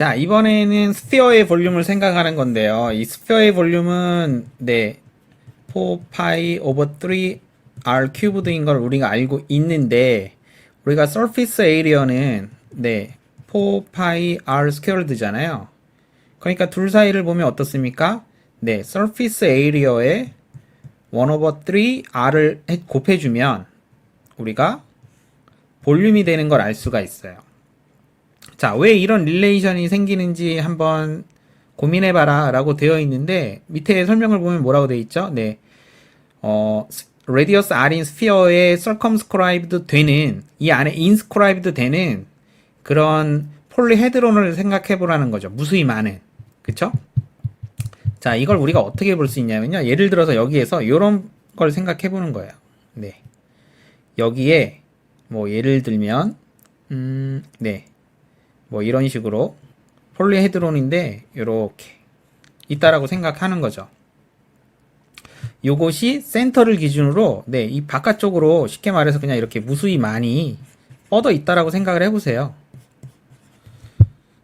자, 이번에는 스피어의 볼륨을 생각하는 건데요. 이 스피어의 볼륨은, 네, 4파이 오버 3 r 큐브드인 걸 우리가 알고 있는데, 우리가 서피스 에이리어는, 네, 4파이 r 스퀘어드잖아요. 그러니까 둘 사이를 보면 어떻습니까? 네, 서피스 에이리어에 1 오버 3 r을 해- 곱해 주면, 우리가 볼륨이 되는 걸 알 수가 있어요. 자, 왜 이런 릴레이션이 생기는지 한번 고민해봐라 라고 되어 있는데, 밑에 설명을 보면 뭐라고 되어 있죠? 네. 어, radius r인 스피어에 circumscribed 되는, 이 안에 inscribed 되는 그런 폴리헤드론을 생각해 보라는 거죠. 무수히 많은. 그쵸? 자, 이걸 우리가 어떻게 볼 수 있냐면요. 예를 들어서 여기에서 이런 걸 생각해 보는 거예요. 네. 여기에, 뭐, 예를 들면, 음, 네. 뭐 이런 식으로 폴리헤드론인데 이렇게 있다라고 생각하는 거죠. 요것이 센터를 기준으로 네, 이 바깥쪽으로 쉽게 말해서 그냥 이렇게 무수히 많이 뻗어 있다라고 생각을 해보세요.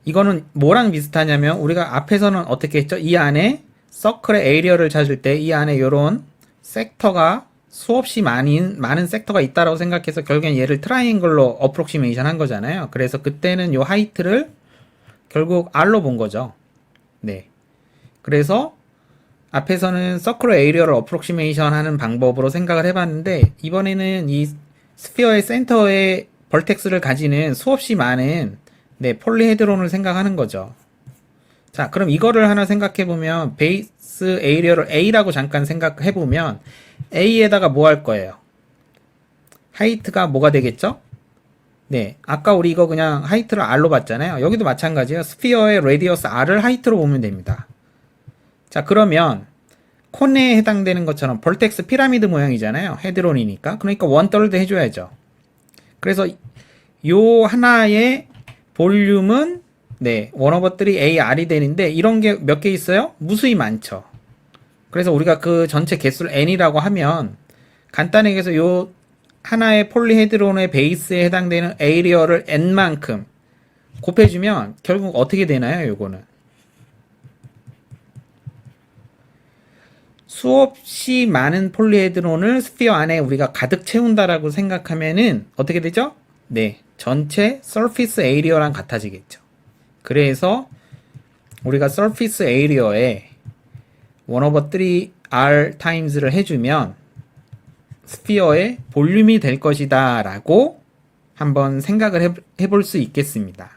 이거는 뭐랑 비슷하냐면 우리가 앞에서는 어떻게 했죠? 이 안에 서클의 에이리어를 찾을 때 이 안에 이런 섹터가 수없이 많은 많은 섹터가 있다라고 생각해서 결국엔 얘를 트라이앵글로 어프록시메이션 한 거잖아요. 그래서 그때는 요 하이트를 결국 R로 본 거죠. 네. 그래서 앞에서는 서클 에이리어를 어프록시메이션 하는 방법으로 생각을 해봤는데 이번에는 이 스피어의 센터에 벌텍스를 가지는 수없이 많은 네, 폴리헤드론을 생각하는 거죠. 자, 그럼 이거를 하나 생각해 보면 베이스 에이리어를 A라고 잠깐 생각해 보면 A에다가 뭐 할 거예요? 하이트가 뭐가 되겠죠? 네, 아까 우리 이거 그냥 하이트를 R로 봤잖아요. 여기도 마찬가지예요. 스피어의 레디어스 R을 하이트로 보면 됩니다. 자, 그러면 콘에 해당되는 것처럼 벌텍스 피라미드 모양이잖아요. 헤드론이니까. 그러니까 원떨드 해줘야죠. 그래서 요 하나의 볼륨은 네, 원오버들이 AR이 되는데 이런 게 몇 개 있어요? 무수히 많죠. 그래서 우리가 그 전체 개수를 n이라고 하면 간단하게 해서 요 하나의 폴리헤드론의 베이스에 해당되는 에이리어를 n만큼 곱해주면 결국 어떻게 되나요? 요거는 수없이 많은 폴리헤드론을 스피어 안에 우리가 가득 채운다라고 생각하면은 어떻게 되죠? 네, 전체 서피스 에이리어랑 같아지겠죠. 그래서 우리가 서피스 에이리어에 1 over 3 r times를 해주면 스피어의 볼륨이 될 것이다 라고 한번 생각을 해, 해볼 수 있겠습니다.